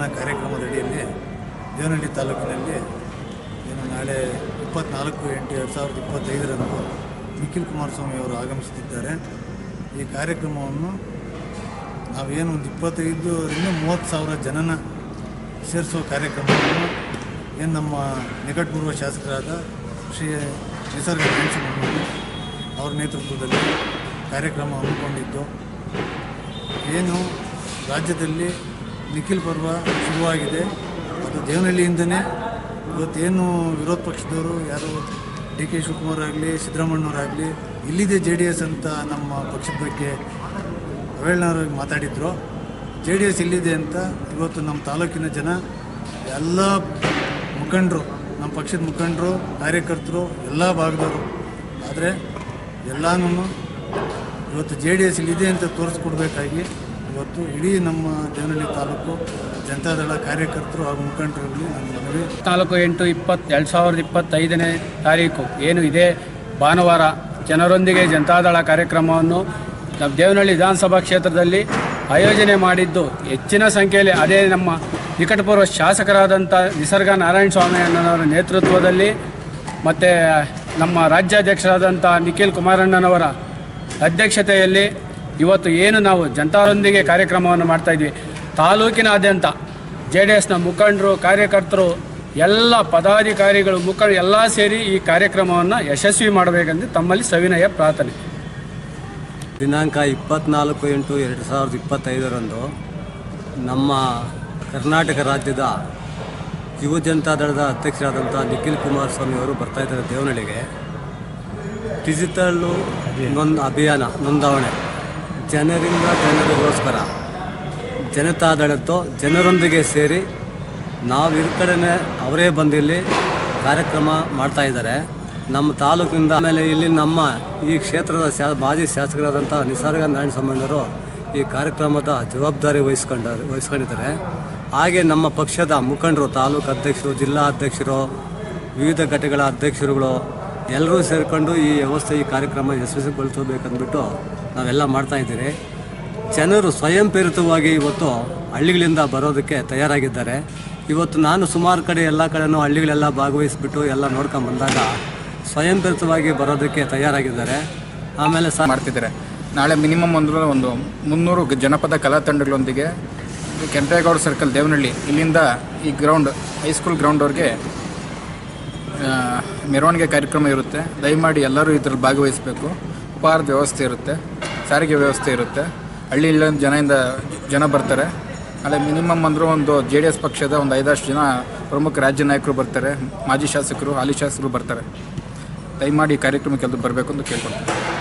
ಅಭಿಯಾನ ಕಾರ್ಯಕ್ರಮದ ಅಡಿಯಲ್ಲಿ ದೇವನಹಳ್ಳಿ ತಾಲೂಕಿನಲ್ಲಿ ಏನು ನಾಳೆ ಇಪ್ಪತ್ನಾಲ್ಕು ಎಂಟು ಎರಡು ಸಾವಿರದ ಇಪ್ಪತ್ತೈದರಂದು ನಿಖಿಲ್ ಕುಮಾರಸ್ವಾಮಿ ಅವರು ಆಗಮಿಸುತ್ತಿದ್ದಾರೆ. ಈ ಕಾರ್ಯಕ್ರಮವನ್ನು ನಾವೇನು ಒಂದು ಇಪ್ಪತ್ತೈದರಿಂದ ಮೂವತ್ತು ಸಾವಿರ ಜನನ ಸೇರಿಸುವ ಕಾರ್ಯಕ್ರಮವನ್ನು ಏನು ನಮ್ಮ ನಿಕಟಪೂರ್ವ ಶಾಸಕರಾದ ಶ್ರೀ ನಿಸರ್ಗ ವೆಂಕಟರಮಣರು ಅವರ ನೇತೃತ್ವದಲ್ಲಿ ಕಾರ್ಯಕ್ರಮ ಹಮ್ಮಿಕೊಂಡಿದ್ದು. ಏನು ರಾಜ್ಯದಲ್ಲಿ ನಿಖಿಲ್ ಪರ್ವ ಶುರುವಾಗಿದೆ. ಅದು ದೇವನಹಳ್ಳಿಯಿಂದನೇ ಇವತ್ತೇನು ವಿರೋಧ ಪಕ್ಷದವರು ಯಾರು ಡಿ ಕೆ ಶಿವಕುಮಾರ್ ಆಗಲಿ ಸಿದ್ದರಾಮಣ್ಣವರಾಗಲಿ ಇಲ್ಲಿದೆ ಜೆ ಡಿ ಎಸ್ ಅಂತ ನಮ್ಮ ಪಕ್ಷದ ಬಗ್ಗೆ ಅವೇಳನವರಾಗಿ ಮಾತಾಡಿದ್ರು. ಜೆ ಡಿ ಎಸ್ ಇಲ್ಲಿದೆ ಅಂತ ಇವತ್ತು ನಮ್ಮ ತಾಲೂಕಿನ ಜನ, ಎಲ್ಲ ಮುಖಂಡರು, ನಮ್ಮ ಪಕ್ಷದ ಮುಖಂಡರು, ಕಾರ್ಯಕರ್ತರು, ಎಲ್ಲ ಭಾಗದವರು. ಆದರೆ ಎಲ್ಲನೂ ಇವತ್ತು ಜೆ ಡಿ ಎಸ್ ಇಲ್ಲಿದೆ ಅಂತ ತೋರಿಸ್ಕೊಡ್ಬೇಕಾಗಿ ಇವತ್ತು ಇಡೀ ನಮ್ಮ ದೇವನಹಳ್ಳಿ ತಾಲೂಕು ಜನತಾದಳ ಕಾರ್ಯಕರ್ತರು ಹಾಗೂ ಮುಖಂಡರಲ್ಲಿ ನಾಲ್ಕು ಎಂಟು, ಇಪ್ಪತ್ತು, ಎರಡು ಸಾವಿರದ ಇಪ್ಪತ್ತೈದನೇ ತಾರೀಕು ಏನು ಇದೆ? ಭಾನುವಾರ ಜನರೊಂದಿಗೆ ಜನತಾದಳ ಕಾರ್ಯಕ್ರಮವನ್ನು ನಮ್ಮ ದೇವನಹಳ್ಳಿ ವಿಧಾನಸಭಾ ಕ್ಷೇತ್ರದಲ್ಲಿ ಆಯೋಜನೆ ಮಾಡಿದ್ದು ಹೆಚ್ಚಿನ ಸಂಖ್ಯೆಯಲ್ಲಿ ಅದೇ ನಮ್ಮ ನಿಕಟಪೂರ್ವ ಶಾಸಕರಾದಂಥ ನಿಸರ್ಗ ನಾರಾಯಣ ಸ್ವಾಮಿ ಅಣ್ಣನವರ ನೇತೃತ್ವದಲ್ಲಿ ಮತ್ತು ನಮ್ಮ ರಾಜ್ಯಾಧ್ಯಕ್ಷರಾದಂಥ ನಿಖಿಲ್ ಕುಮಾರಣ್ಣನವರ ಅಧ್ಯಕ್ಷತೆಯಲ್ಲಿ ಇವತ್ತು ಏನು ನಾವು ಜನತಾರೊಂದಿಗೆ ಕಾರ್ಯಕ್ರಮವನ್ನು ಮಾಡ್ತಾ ಇದ್ವಿ. ತಾಲೂಕಿನಾದ್ಯಂತ ಜೆ ಡಿ ಎಸ್ನ ಮುಖಂಡರು, ಕಾರ್ಯಕರ್ತರು, ಎಲ್ಲ ಪದಾಧಿಕಾರಿಗಳು, ಮುಖಂಡ ಎಲ್ಲ ಸೇರಿ ಈ ಕಾರ್ಯಕ್ರಮವನ್ನು ಯಶಸ್ವಿ ಮಾಡಬೇಕೆಂದು ತಮ್ಮಲ್ಲಿ ಸವಿನಯ ಪ್ರಾರ್ಥನೆ. ದಿನಾಂಕ ಇಪ್ಪತ್ನಾಲ್ಕು ಎಂಟು ಎರಡು ಸಾವಿರದ ಇಪ್ಪತ್ತೈದರಂದು ನಮ್ಮ ಕರ್ನಾಟಕ ರಾಜ್ಯದ ಯುವ ಜನತಾ ದಳದ ಅಧ್ಯಕ್ಷರಾದಂಥ ನಿಖಿಲ್ ಕುಮಾರಸ್ವಾಮಿ ಅವರು ಬರ್ತಾ ಇದ್ದಾರೆ ದೇವನಹಳ್ಳಿಗೆ. ಡಿಜಿಟಲ್ಲು ನೊಂದ್ ಅಭಿಯಾನ, ನೋಂದಾವಣೆ. ಜನರಿಂದ ಜನರಿಗೋಸ್ಕರ. ಜನತಾದಳಿತೋ ಜನರೊಂದಿಗೆ ಸೇರಿ ನಾವು ಇರ್ ಕಡೆನೇ ಅವರೇ ಬಂದಿಲ್ಲಿ ಕಾರ್ಯಕ್ರಮ ಮಾಡ್ತಾ ಇದ್ದಾರೆ ನಮ್ಮ ತಾಲೂಕಿನಿಂದ ಆಮೇಲೆ ಇಲ್ಲಿ ನಮ್ಮ ಈ ಕ್ಷೇತ್ರದ ಶಾ, ಮಾಜಿ ಶಾಸಕರಾದಂಥ ನಿಸರ್ಗ ನಾರಾಯಣ ಸ್ವಾಮಿಯವರು ಈ ಕಾರ್ಯಕ್ರಮದ ಜವಾಬ್ದಾರಿ ವಹಿಸ್ಕೊಂಡ, ವಹಿಸ್ಕೊಂಡಿದ್ದಾರೆ. ಹಾಗೆ ನಮ್ಮ ಪಕ್ಷದ ಮುಖಂಡರು, ತಾಲೂಕು ಅಧ್ಯಕ್ಷರು, ಜಿಲ್ಲಾ ಅಧ್ಯಕ್ಷರು, ವಿವಿಧ ಘಟಕಗಳ ಅಧ್ಯಕ್ಷರುಗಳು ಎಲ್ಲರೂ ಸೇರಿಕೊಂಡು ಈ ವ್ಯವಸ್ಥೆ, ಈ ಕಾರ್ಯಕ್ರಮ ಯಶಸ್ವಿಗೊಳಿಸಬೇಕಂದ್ಬಿಟ್ಟು ನಾವೆಲ್ಲ ಮಾಡ್ತಾ ಇದ್ದೀರಿ. ಜನರು ಸ್ವಯಂ ಪ್ರೇರಿತವಾಗಿ ಇವತ್ತು ಹಳ್ಳಿಗಳಿಂದ ಬರೋದಕ್ಕೆ ತಯಾರಾಗಿದ್ದಾರೆ. ಇವತ್ತು ನಾನು ಸುಮಾರು ಕಡೆ ಎಲ್ಲ ಕಡೆನೂ ಹಳ್ಳಿಗಳೆಲ್ಲ ಭಾಗವಹಿಸ್ಬಿಟ್ಟು ಎಲ್ಲ ನೋಡ್ಕೊಂಡು ಬಂದಾಗ ಸ್ವಯಂ ಪ್ರೇರಿತವಾಗಿ ಬರೋದಕ್ಕೆ ತಯಾರಾಗಿದ್ದಾರೆ. ಆಮೇಲೆ ಸಹ ಮಾಡ್ತಿದ್ದಾರೆ. ನಾಳೆ ಮಿನಿಮಮ್ ಅಂದ್ರೆ ಒಂದು ಮುನ್ನೂರು ಜನಪದ ಕಲಾ ತಂಡಗಳೊಂದಿಗೆ ಕೆಂಪೇಗೌಡ ಸರ್ಕಲ್ ದೇವನಹಳ್ಳಿ ಇಲ್ಲಿಂದ ಈ ಗ್ರೌಂಡ್ ಹೈಸ್ಕೂಲ್ ಗ್ರೌಂಡ್ವರೆಗೆ ಮೆರವಣಿಗೆ ಕಾರ್ಯಕ್ರಮ ಇರುತ್ತೆ. ದಯಮಾಡಿ ಎಲ್ಲರೂ ಇದರಲ್ಲಿ ಭಾಗವಹಿಸಬೇಕು. ಉಪಹಾರದ ವ್ಯವಸ್ಥೆ ಇರುತ್ತೆ. ಸಾರಿಗೆ ವ್ಯವಸ್ಥೆ ಇರುತ್ತೆ. ಹಳ್ಳಿಯಿಂದ ಜನದಿಂದ ಜನ ಬರ್ತಾರೆ. ಅಲ್ಲಿ ಮಿನಿಮಮ್ ಅಂದರೂ ಒಂದು ಜೆ ಡಿ ಎಸ್ ಪಕ್ಷದ ಒಂದು ಐದಷ್ಟು ಜನ ಪ್ರಮುಖ ರಾಜ್ಯ ನಾಯಕರು ಬರ್ತಾರೆ. ಮಾಜಿ ಶಾಸಕರು, ಹಾಲಿ ಶಾಸಕರು ಬರ್ತಾರೆ. ದಯಮಾಡಿ ಕಾರ್ಯಕ್ರಮಕ್ಕೆ ಎಲ್ಲರೂ ಬರಬೇಕು ಅಂತ ಕೇಳ್ಕೊಳ್ತೀನಿ.